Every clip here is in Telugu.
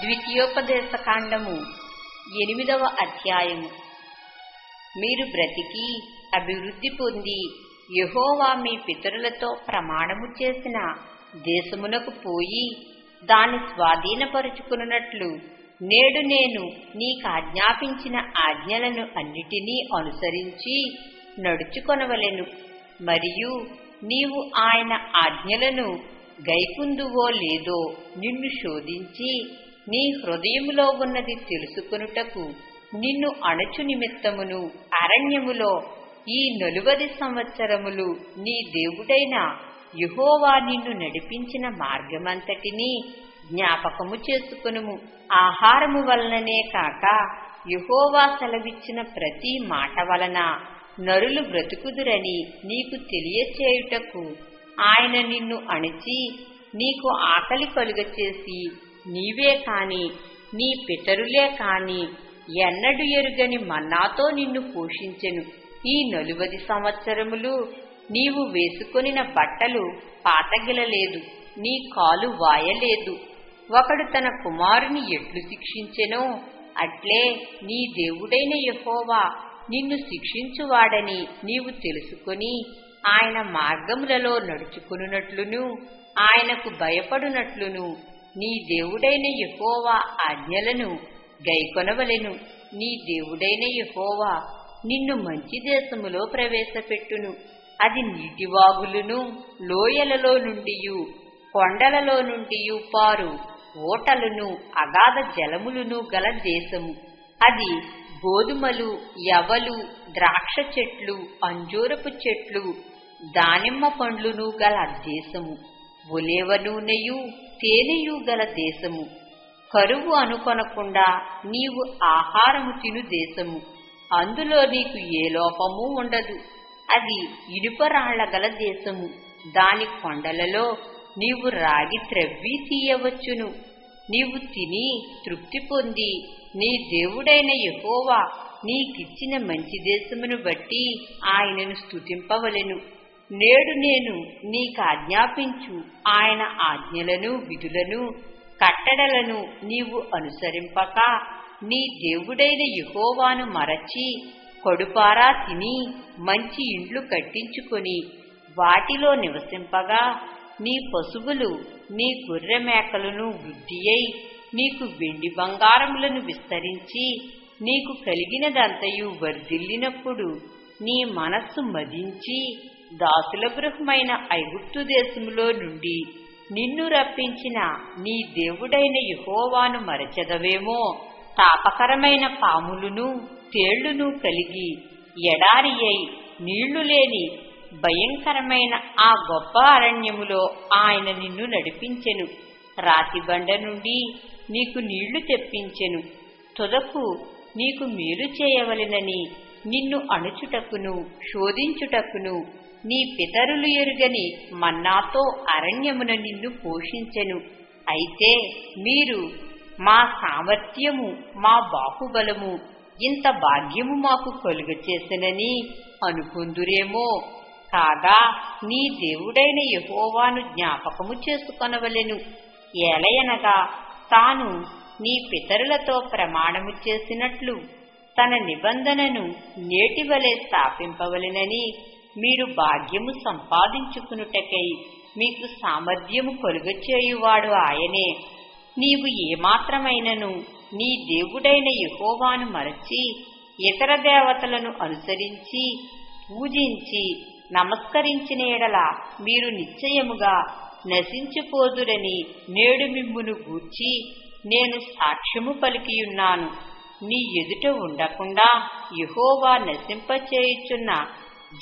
ద్వితీయోపదేశ కాండము ఎనిమిదవ అధ్యాయము. మీరు బ్రతికి అభివృద్ధి పొంది యహోవా మీ పితరులతో ప్రమాణము చేసిన దేశమునకు పోయి దాన్ని స్వాధీనపరుచుకున్నట్లు నేడు నేను నీకు ఆజ్ఞాపించిన ఆజ్ఞలను అన్నిటినీ అనుసరించి నడుచుకొనవలెను. మరియు నీవు ఆయన ఆజ్ఞలను గైకుందువో లేదో నిన్ను శోధించి నీ హృదయములో ఉన్నది తెలుసుకొనుటకు నిన్ను అణచు నిమిత్తమును అరణ్యములో ఈ నలువది సంవత్సరములు నీ దేవుడైన యుహోవా నిన్ను నడిపించిన మార్గమంతటినీ జ్ఞాపకము చేసుకునుము. ఆహారము వలననే కాక యుహోవా సెలవిచ్చిన ప్రతి మాట వలన నరులు బ్రతుకుదురని నీకు తెలియచేయుటకు ఆయన నిన్ను అణిచి నీకు ఆకలి కలుగచేసి నీవే కాని నీ పితరులే కాని ఎన్నడు ఎరుగని మన్నాతో నిన్ను పోషించెను. ఈ నలువది సంవత్సరములు నీవు వేసుకొనిన బట్టలు పాతగిలలేదు నీ కాలు వాయలేదు. ఒకడు తన కుమారుని ఎట్లు శిక్షించెనో అట్లే నీ దేవుడైన యహోవా నిన్ను శిక్షించువాడని నీవు తెలుసుకొని ఆయన మార్గములలో నడుచుకునున్నట్లును ఆయనకు భయపడునట్లును నీ దేవుడైన యెహోవా ఆజ్ఞలను గైకొనవలెను. నీ దేవుడైన యెహోవా నిన్ను మంచి దేశములో ప్రవేశపెట్టును. అది నీటివాగులును లోయలలో నుండియు కొండలలో నుండియు పారు ఓటలను అగాధ జలములను గల దేశము. అది గోధుమలు యవలు ద్రాక్ష చెట్లు అంజూరపు చెట్లు దానిమ్మ పండ్లును గల దేశము. ఒలేవ నూనెయు తేనెయు గల దేశము. కరువు అనుకొనకుండా నీవు ఆహారము తిను దేశము. అందులో నీకు ఏ లోపము ఉండదు. అది ఇనుపరాళ్ళ గల దేశము. దాని కొండలలో నీవు రాగి త్రవ్వి తీయవచ్చును. నీవు తిని తృప్తి పొంది నీ దేవుడైన ఎహోవా నీకిచ్చిన మంచి దేశమును బట్టి ఆయనను స్తుతింపవలెను. నేడు నేను నీకు ఆజ్ఞాపించు. ఆయన ఆజ్ఞలను విధులను కట్టడలను నీవు అనుసరింపక. నీ దేవుడైన యుహోవాను మరచి కడుపారా తిని మంచి ఇండ్లు కట్టించుకొని వాటిలో నివసింపగా. నీ పశువులు నీ గొర్రె మేకలను వృద్ధి అయి నీకు వెండి బంగారములను విస్తరించి నీకు కలిగినదంతయు వర్ధిల్లినప్పుడు నీ మనస్సు మదించి దాసుల గృహమైన ఐగుప్తు దేశములో నుండి నిన్ను రప్పించిన నీ దేవుడైన యెహోవాను మరచెదవేమో. తాపకరమైన పాములును తేళ్ళును కలిగి ఎడారి అయి నీళ్ళు లేని భయంకరమైన ఆ గొప్ప అరణ్యములో ఆయన నిన్ను నడిపించెను. రాతిబండ నుండి నీకు నీళ్ళు తెప్పించెను. తుదకు నీకు మేలు చేయవలెనని నిన్ను అణుచుటకును శోధించుటకును నీ పితరులు ఎరుగని మన్నాతో అరణ్యమున నిన్ను పోషించెను. అయితే మీరు మా సామర్థ్యము మా బాహుబలము ఇంత భాగ్యము మాకు కలుగచేసనని అనుకుందురేమో. కాగా నీ దేవుడైన యహోవాను జ్ఞాపకము చేసుకొనవలెను. ఏలయనగా తాను నీ పితరులతో ప్రమాణము చేసినట్లు తన నిబంధనను నేటివలే స్థాపింపవలెనని మీరు భాగ్యము సంపాదించుకునుటకై మీకు సామర్థ్యము కలుగచేయువాడు ఆయనే. నీవు ఏమాత్రమైనను నీ దేవుడైన యహోవాను మరచి ఇతర దేవతలను అనుసరించి పూజించి నమస్కరించిన ఎడల మీరు నిశ్చయముగా నశించిపోదురని నేడు మిమ్మును గూర్చి నేను సాక్ష్యము పలికియున్నాను. నీ ఎదుట ఉండకుండా యహోవా నశింపచేయుచున్న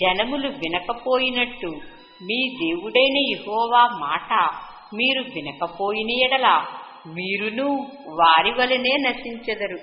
జనములు వినకపోయినట్టు మీ దేవుడైన యహోవా మాట మీరు వినకపోయిన ఎడల మీరును వారి వలనే నశించెదరు.